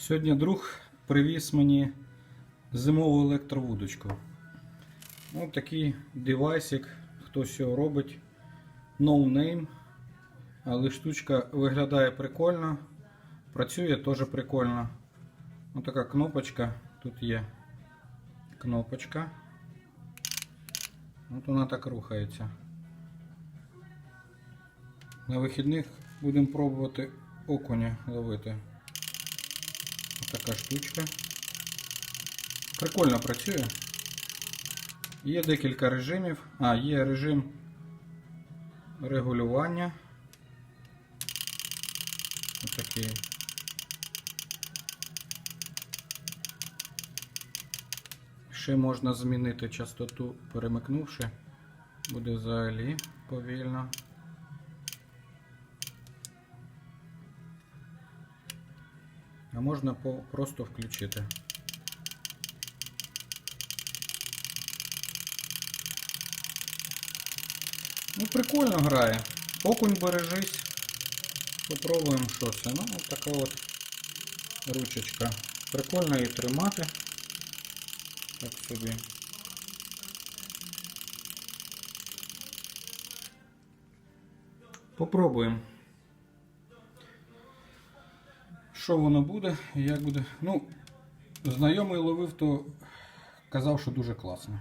Сьогодні друг привіз мені зимову електровудочку. Ось такий девайсик, хтось його робить. No name. Але штучка виглядає прикольно. Працює теж прикольно. Ось така кнопочка. Тут є кнопочка. От вона так рухається. На вихідних будемо пробувати окуня ловити. Така штучка. Прикольно працює. Є декілька режимів. А, є режим регулювання. Ось такий. Ще можна змінити частоту, перемикнувши. Буде взагалі повільно. А можна просто включити. Ну, прикольно грає. Окунь бережись. Попробуємо, що це. Ну, от така от ручечка. Прикольно її тримати. Так собі. Попробуємо. Що воно буде і як буде. Ну, знайомий ловив, то казав, що дуже класно.